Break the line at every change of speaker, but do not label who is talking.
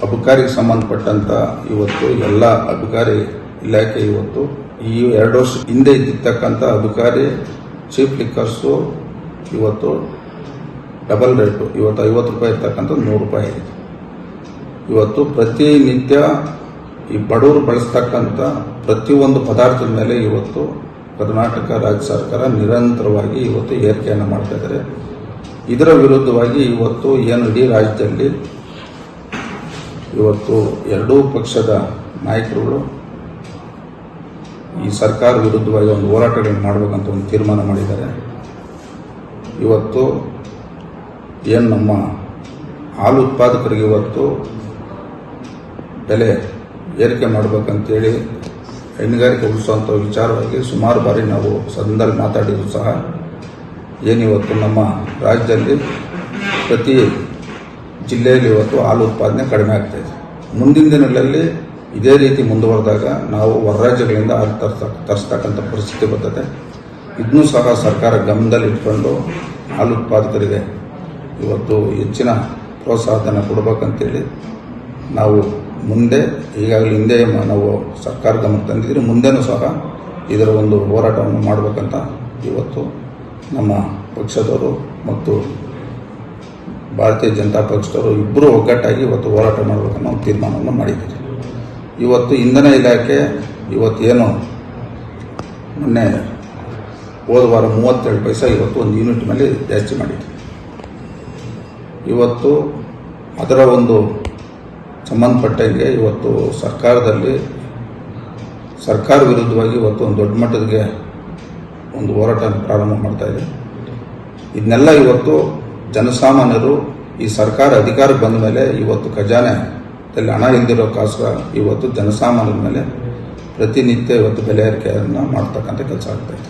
ಅಬಕಾರಿಗೆ ಸಂಬಂಧಪಟ್ಟಂತ ಇವತ್ತು ಎಲ್ಲ ಅಬಕಾರಿ ಇಲಾಖೆ ಇವತ್ತು ಈ ಎರಡು ವರ್ಷ ಹಿಂದೆ ಇದ್ದಿರ್ತಕ್ಕಂಥ ಅಬಕಾರಿ ಚೀಫ್ ಲಿಕ್ಕರ್ಸು ಇವತ್ತು ಡಬಲ್ ರೇಟು ಇವತ್ತು ಐವತ್ತು ರೂಪಾಯಿ ಇರ್ತಕ್ಕಂಥ ನೂರು ರೂಪಾಯಿ ಆಗಿದೆ. ಇವತ್ತು ಪ್ರತಿನಿತ್ಯ ಈ ಬಡವರು ಬಳಸ್ತಕ್ಕಂಥ ಪ್ರತಿಯೊಂದು ಪದಾರ್ಥದ ಮೇಲೆ ಇವತ್ತು ಕರ್ನಾಟಕ ರಾಜ್ಯ ಸರ್ಕಾರ ನಿರಂತರವಾಗಿ ಇವತ್ತು ಏರಿಕೆಯನ್ನು ಮಾಡ್ತಾ ಇದ್ದಾರೆ. ಇದರ ವಿರುದ್ಧವಾಗಿ ಇವತ್ತು ಏನು ಇಡೀ ರಾಜ್ಯದಲ್ಲಿ ಇವತ್ತು ಎರಡೂ ಪಕ್ಷದ ನಾಯಕರುಗಳು ಈ ಸರ್ಕಾರ ವಿರುದ್ಧವಾಗಿ ಒಂದು ಹೋರಾಟಗಳನ್ನು ಮಾಡಬೇಕಂತ ಒಂದು ತೀರ್ಮಾನ ಮಾಡಿದ್ದಾರೆ. ಇವತ್ತು ಏನು ನಮ್ಮ ಹಾಲು ಉತ್ಪಾದಕರಿಗೆ ಇವತ್ತು ಬೆಲೆ ಏರಿಕೆ ಮಾಡಬೇಕಂತೇಳಿ ಹೈನುಗಾರಿಕೆ ಉಳಿಸುವಂಥ ವಿಚಾರವಾಗಿ ಸುಮಾರು ಬಾರಿ ನಾವು ಸದನದಲ್ಲಿ ಮಾತಾಡಿದ್ರು ಸಹ ಏನಿವತ್ತು ನಮ್ಮ ರಾಜ್ಯದಲ್ಲಿ ಪ್ರತಿ ಜಿಲ್ಲೆಯಲ್ಲಿ ಇವತ್ತು ಹಾಲು ಉತ್ಪಾದನೆ ಕಡಿಮೆ ಆಗ್ತಾ ಇದೆ. ಮುಂದಿನ ದಿನಗಳಲ್ಲಿ ಇದೇ ರೀತಿ ಮುಂದುವರೆದಾಗ ನಾವು ಹೊರ ರಾಜ್ಯಗಳಿಂದ ಹಾಲು ತರ್ಸ, ತರಿಸ್ತಕ್ಕಂಥ ಪರಿಸ್ಥಿತಿ ಬರ್ತದೆ. ಇದನ್ನೂ ಸಹ ಸರ್ಕಾರ ಗಮನದಲ್ಲಿ ಇಟ್ಕೊಂಡು ಹಾಲು ಉತ್ಪಾದಕರಿಗೆ ಇವತ್ತು ಹೆಚ್ಚಿನ ಪ್ರೋತ್ಸಾಹಧನ ಕೊಡಬೇಕಂತೇಳಿ ನಾವು ಮುಂದೆ, ಈಗಾಗಲೇ ಹಿಂದೆ ನಾವು ಸರ್ಕಾರ ಗಮನಕ್ಕೆ ತಂದಿದ್ದೀರಿ. ಮುಂದೆನೂ ಸಹ ಇದರ ಒಂದು ಹೋರಾಟವನ್ನು ಮಾಡಬೇಕಂತ ಇವತ್ತು ನಮ್ಮ ಪಕ್ಷದವರು ಮತ್ತು ಭಾರತೀಯ ಜನತಾ ಪಕ್ಷದವರು ಇಬ್ಬರು ಒಗ್ಗಟ್ಟಾಗಿ ಇವತ್ತು ಹೋರಾಟ ಮಾಡಬೇಕನ್ನೋ ಒಂದು ತೀರ್ಮಾನವನ್ನು ಮಾಡಿದ್ದೀರಿ. ಇವತ್ತು ಇಂಧನ ಇಲಾಖೆ ಇವತ್ತು ಏನು ಮೊನ್ನೆ ಹೋದ ವಾರ ಮೂವತ್ತೆರಡು ಪೈಸೆ ಇವತ್ತು ಒಂದು ಯೂನಿಟ್ ಮೇಲೆ ಜಾಸ್ತಿ ಮಾಡಿದೆ ಇವತ್ತು ಅದರ ಒಂದು ಸಂಬಂಧಪಟ್ಟಂಗೆ ಇವತ್ತು ಸರ್ಕಾರದಲ್ಲಿ ಸರ್ಕಾರ ವಿರುದ್ಧವಾಗಿ ಇವತ್ತು ಒಂದು ದೊಡ್ಡ ಮಟ್ಟದಿಗೆ ಒಂದು ಹೋರಾಟ ಪ್ರಾರಂಭ ಮಾಡ್ತಾ ಇದೆ. ಇದನ್ನೆಲ್ಲ ಇವತ್ತು ಜನಸಾಮಾನ್ಯರು ಈ ಸರ್ಕಾರ ಅಧಿಕಾರಕ್ಕೆ ಬಂದ ಮೇಲೆ ಇವತ್ತು ಖಜಾನೆದಲ್ಲಿ ಹಣ ಇಲ್ದಿರೋ ಕಾಸು ಇವತ್ತು ಜನಸಾಮಾನ್ಯರ ಮೇಲೆ ಪ್ರತಿನಿತ್ಯ ಇವತ್ತು ಬೆಲೆ ಏರಿಕೆಯನ್ನು ಮಾಡ್ತಕ್ಕಂಥ ಕೆಲಸ ಆಗ್ತಾ ಇದೆ.